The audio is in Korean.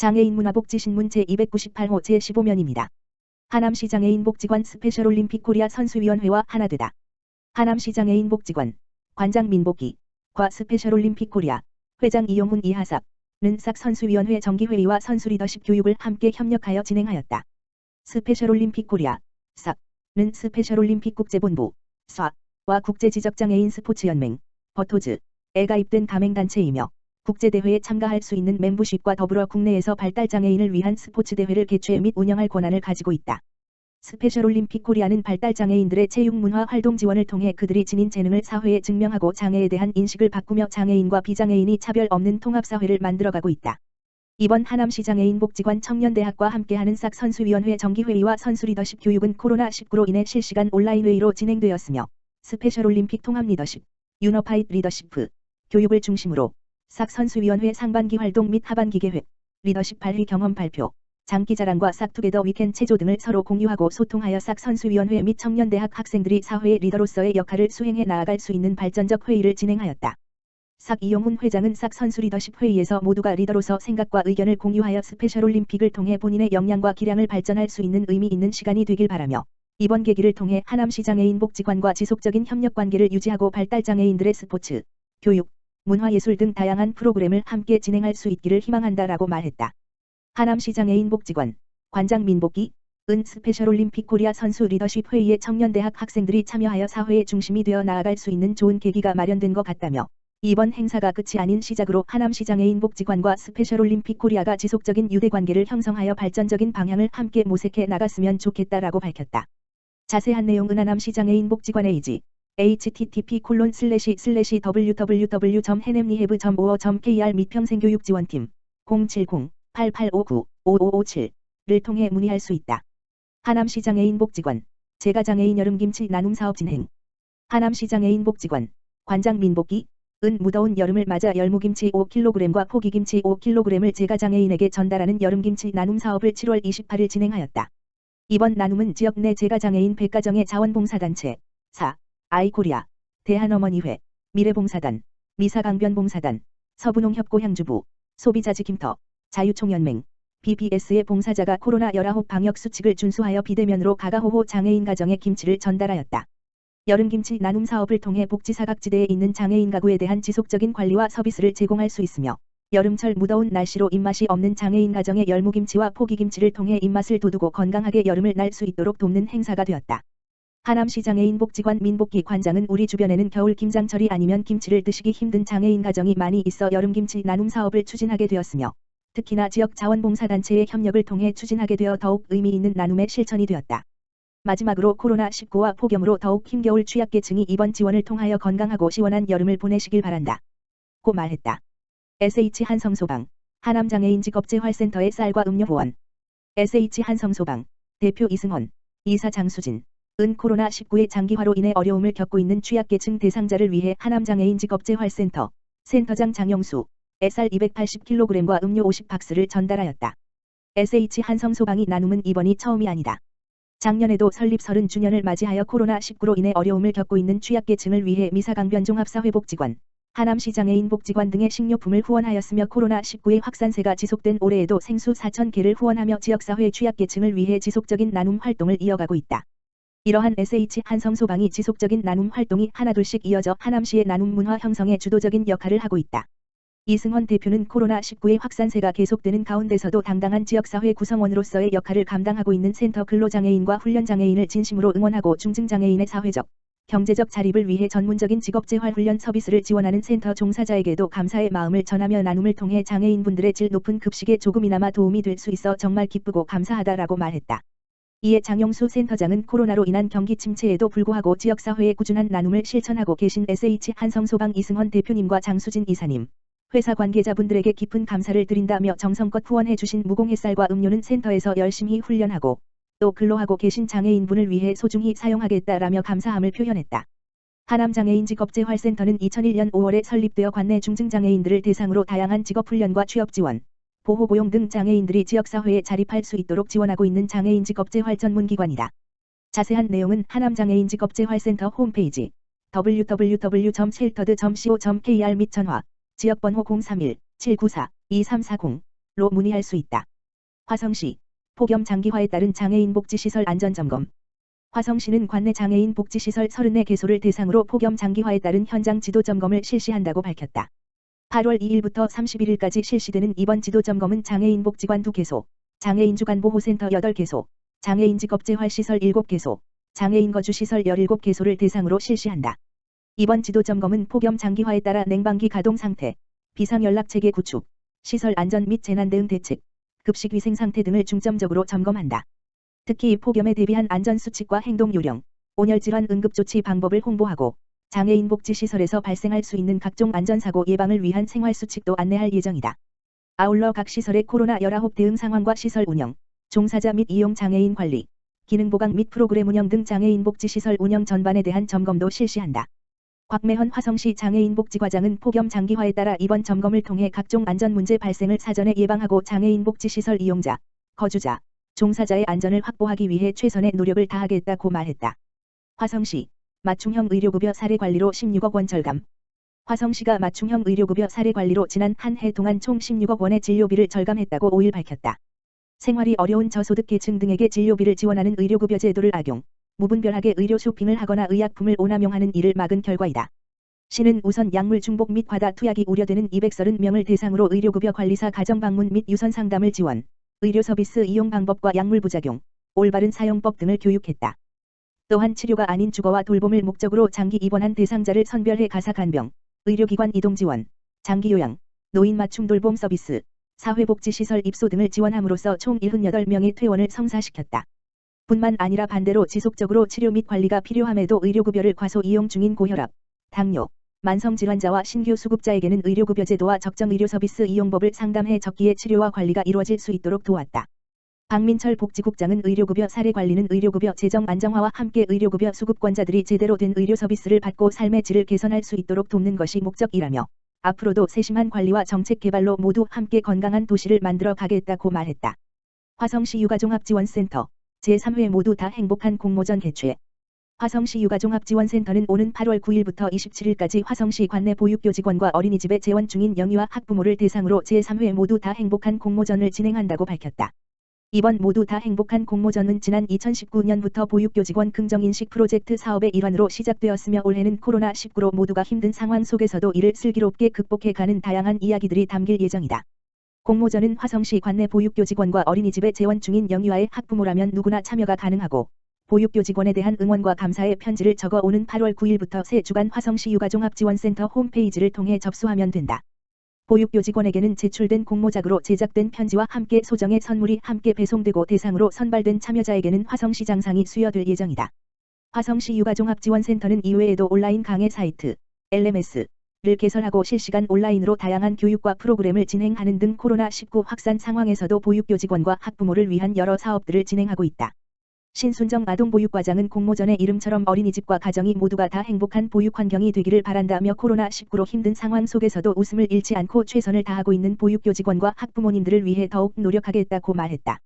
장애인 문화복지신문 제298호 제15면입니다. 하남시 장애인 복지관 스페셜올림픽 코리아 선수위원회와 하나되다. 하남시 장애인 복지관 관장 민복기 과 스페셜올림픽 코리아 회장 이용훈 이하삽는 싹 선수위원회 정기회의와 선수 리더십 교육을 함께 협력하여 진행하였다. 스페셜올림픽 코리아 싹는 스페셜올림픽 국제본부 쏴와 국제지적장애인 스포츠연맹 버토즈에 가입된 가맹단체이며 국제대회에 참가할 수 있는 멤버십과 더불어 국내에서 발달장애인을 위한 스포츠 대회를 개최 및 운영할 권한을 가지고 있다. 스페셜올림픽 코리아는 발달장애인들의 체육문화 활동 지원을 통해 그들이 지닌 재능을 사회에 증명하고 장애에 대한 인식을 바꾸며 장애인과 비장애인이 차별 없는 통합사회를 만들어가고 있다. 이번 하남시 장애인 복지관 청년대학과 함께하는 싹 선수위원회 정기회의와 선수 리더십 교육은 코로나19로 인해 실시간 온라인 회의로 진행되었으며 스페셜올림픽 통합 리더십, 유너파이드 리더시프, 교육을 중심으로 싹 선수위원회 상반기 활동 및 하반기 계획, 리더십 발휘 경험 발표, 장기 자랑과 싹투게더 위켄 체조 등을 서로 공유하고 소통하여 싹 선수위원회 및 청년대학 학생들이 사회의 리더로서의 역할을 수행해 나아갈 수 있는 발전적 회의를 진행하였다. 싹 이용훈 회장은 싹 선수 리더십 회의에서 모두가 리더로서 생각과 의견을 공유하여 스페셜 올림픽을 통해 본인의 역량과 기량을 발전할 수 있는 의미 있는 시간이 되길 바라며 이번 계기를 통해 하남시 장애인 복지관과 지속적인 협력 관계를 유지하고 발달 장애인들의 스포츠, 교육, 문화예술 등 다양한 프로그램을 함께 진행할 수 있기를 희망한다라고 말했다. 하남시 장애인 복지관 관장 민복기 은 스페셜올림픽 코리아 선수 리더십 회의에 청년대학 학생들이 참여하여 사회의 중심이 되어 나아갈 수 있는 좋은 계기가 마련된 것 같다며 이번 행사가 끝이 아닌 시작으로 하남시 장애인 복지관과 스페셜올림픽 코리아가 지속적인 유대관계를 형성하여 발전적인 방향을 함께 모색해 나갔으면 좋겠다라고 밝혔다. 자세한 내용은 하남시 장애인 복지관의 이지 http 콜론 슬래시 슬래시 www.henem리해브.5.kr 및 평생교육지원팀 070-8859-5557를 통해 문의할 수 있다. 하남시 장애인 복지관 제가 장애인 여름김치 나눔 사업 진행 하남시 장애인 복지관 관장 민복기 은 무더운 여름을 맞아 열무김치 5kg과 포기김치 5kg을 제가 장애인에게 전달하는 여름김치 나눔 사업을 7월 28일 진행하였다. 이번 나눔은 지역 내 제가 장애인 100가정의 자원봉사단체 4. 아이코리아, 대한어머니회, 미래봉사단, 미사강변봉사단, 서부농협고 향주부, 소비자지킴터, 자유총연맹, BBS의 봉사자가 코로나 19 방역 수칙을 준수하여 비대면으로 가가호호 장애인 가정에 김치를 전달하였다. 여름김치 나눔 사업을 통해 복지 사각지대에 있는 장애인 가구에 대한 지속적인 관리와 서비스를 제공할 수 있으며 여름철 무더운 날씨로 입맛이 없는 장애인 가정의 열무김치와 포기김치를 통해 입맛을 돋우고 건강하게 여름을 날 수 있도록 돕는 행사가 되었다. 하남시 장애인 복지관 민복기 관장은 우리 주변에는 겨울 김장철이 아니면 김치를 드시기 힘든 장애인 가정이 많이 있어 여름김치 나눔 사업을 추진하게 되었으며 특히나 지역 자원봉사단체의 협력을 통해 추진하게 되어 더욱 의미 있는 나눔의 실천이 되었다. 마지막으로 코로나19와 폭염으로 더욱 힘겨울 취약계층이 이번 지원을 통하여 건강하고 시원한 여름을 보내시길 바란다. 고 말했다. SH 한성소방 하남장애인 직업재활센터의 쌀과 음료 후원 SH 한성소방 대표 이승원 이사 장수진 은 코로나19의 장기화로 인해 어려움을 겪고 있는 취약계층 대상자를 위해 하남장애인 직업재활센터 센터장 장영수 SR 280kg과 음료 50박스를 전달하였다. SH 한성소방이 나눔은 이번이 처음이 아니다. 작년에도 설립 30주년을 맞이하여 코로나19로 인해 어려움을 겪고 있는 취약계층을 위해 미사강변종합사회복지관, 하남시장애인 복지관 등의 식료품을 후원하였으며 코로나19의 확산세가 지속된 올해에도 생수 4,000개를 후원하며 지역사회 취약계층을 위해 지속적인 나눔 활동을 이어가고 있다. 이러한 SH 한성소방이 지속적인 나눔 활동이 하나둘씩 이어져 하남시의 나눔 문화 형성에 주도적인 역할을 하고 있다. 이승원 대표는 코로나19의 확산세가 계속되는 가운데서도 당당한 지역사회 구성원으로서의 역할을 감당하고 있는 센터 근로장애인과 훈련장애인을 진심으로 응원하고 중증장애인의 사회적, 경제적 자립을 위해 전문적인 직업재활 훈련 서비스를 지원하는 센터 종사자에게도 감사의 마음을 전하며 나눔을 통해 장애인분들의 질 높은 급식에 조금이나마 도움이 될 수 있어 정말 기쁘고 감사하다라고 말했다. 이에 장영수 센터장은 코로나로 인한 경기 침체에도 불구하고 지역사회의 꾸준한 나눔을 실천하고 계신 SH 한성소방 이승헌 대표님과 장수진 이사님, 회사 관계자분들에게 깊은 감사를 드린다며 정성껏 후원해 주신 무공햇살과 음료는 센터에서 열심히 훈련하고 또 근로하고 계신 장애인분을 위해 소중히 사용하겠다라며 감사함을 표현했다. 하남장애인 직업재활센터는 2001년 5월에 설립되어 관내 중증장애인들을 대상으로 다양한 직업훈련과 취업지원, 보호고용 등 장애인들이 지역사회에 자립할 수 있도록 지원하고 있는 장애인 직업재활 전문기관이다. 자세한 내용은 하남장애인 직업재활센터 홈페이지 www.sheltered.co.kr 및 전화 지역번호 031-794-2340 문의할 수 있다. 화성시 폭염 장기화에 따른 장애인 복지시설 안전점검 화성시는 관내 장애인 복지시설 34개소를 대상으로 폭염 장기화에 따른 현장 지도 점검을 실시한다고 밝혔다. 8월 2일부터 31일까지 실시되는 이번 지도 점검은 장애인 복지관 2개소, 장애인 주간보호센터 8개소, 장애인 직업재활시설 7개소, 장애인 거주시설 17개소를 대상으로 실시한다. 이번 지도 점검은 폭염 장기화에 따라 냉방기 가동 상태, 비상연락체계 구축, 시설 안전 및 재난 대응 대책, 급식 위생 상태 등을 중점적으로 점검한다. 특히 폭염에 대비한 안전수칙과 행동 요령, 온열질환 응급조치 방법을 홍보하고 장애인 복지시설에서 발생할 수 있는 각종 안전사고 예방을 위한 생활수칙도 안내할 예정이다. 아울러 각 시설의 코로나 19 대응 상황과 시설 운영, 종사자 및 이용 장애인 관리, 기능 보강 및 프로그램 운영 등 장애인 복지시설 운영 전반에 대한 점검도 실시한다. 곽매헌 화성시 장애인 복지과장은 폭염 장기화에 따라 이번 점검을 통해 각종 안전 문제 발생을 사전에 예방하고 장애인 복지시설 이용자, 거주자, 종사자의 안전을 확보하기 위해 최선의 노력을 다하겠다고 말했다. 화성시 맞춤형 의료급여 사례 관리로 16억 원 절감. 화성시가 맞춤형 의료급여 사례 관리로 지난 한 해 동안 총 16억 원의 진료비를 절감했다고 5일 밝혔다. 생활이 어려운 저소득 계층 등에게 진료비를 지원하는 의료급여 제도를 악용, 무분별하게 의료 쇼핑을 하거나 의약품을 오남용하는 일을 막은 결과이다. 시는 우선 약물 중복 및 과다 투약이 우려되는 230명을 대상으로 의료급여 관리사 가정 방문 및 유선 상담을 지원, 의료 서비스 이용 방법과 약물 부작용, 올바른 사용법 등을 교육했다. 또한 치료가 아닌 주거와 돌봄을 목적으로 장기 입원한 대상자를 선별해 가사 간병, 의료기관 이동 지원, 장기 요양, 노인 맞춤 돌봄 서비스, 사회복지시설 입소 등을 지원함으로써 총 78명의 퇴원을 성사시켰다. 뿐만 아니라 반대로 지속적으로 치료 및 관리가 필요함에도 의료급여를 과소 이용 중인 고혈압, 당뇨, 만성질환자와 신규 수급자에게는 의료급여 제도와 적정 의료 서비스 이용법을 상담해 적기에 치료와 관리가 이루어질 수 있도록 도왔다. 박민철 복지국장은 의료급여 사례 관리는 의료급여 재정 안정화와 함께 의료급여 수급권자들이 제대로 된 의료 서비스를 받고 삶의 질을 개선할 수 있도록 돕는 것이 목적이라며 앞으로도 세심한 관리와 정책 개발로 모두 함께 건강한 도시를 만들어 가겠다고 말했다. 화성시 육아종합지원센터 제3회 모두 다 행복한 공모전 개최. 화성시 육아종합지원센터는 오는 8월 9일부터 27일까지 화성시 관내 보육교 직원과 어린이집에 재원 중인 영유아 학부모를 대상으로 제3회 모두 다 행복한 공모전을 진행한다고 밝혔다. 이번 모두 다 행복한 공모전은 지난 2019년부터 보육교직원 긍정인식 프로젝트 사업의 일환으로 시작되었으며 올해는 코로나19로 모두가 힘든 상황 속에서도 이를 슬기롭게 극복해가는 다양한 이야기들이 담길 예정이다. 공모전은 화성시 관내 보육교직원과 어린이집에 재원 중인 영유아의 학부모라면 누구나 참여가 가능하고 보육교직원에 대한 응원과 감사의 편지를 적어 오는 8월 9일부터 새 주간 화성시 육아종합지원센터 홈페이지를 통해 접수하면 된다. 보육교 직원에게는 제출된 공모작으로 제작된 편지와 함께 소정의 선물이 함께 배송되고 대상으로 선발된 참여자에게는 화성시장상이 수여될 예정이다. 화성시 육아종합지원센터는 이외에도 온라인 강의 사이트, LMS, 를 개설하고 실시간 온라인으로 다양한 교육과 프로그램을 진행하는 등 코로나19 확산 상황에서도 보육교 직원과 학부모를 위한 여러 사업들을 진행하고 있다. 신순정 아동보육과장은 공모전의 이름처럼 어린이집과 가정이 모두가 다 행복한 보육 환경이 되기를 바란다며 코로나19로 힘든 상황 속에서도 웃음을 잃지 않고 최선을 다하고 있는 보육교 직원과 학부모님들을 위해 더욱 노력하겠다고 말했다.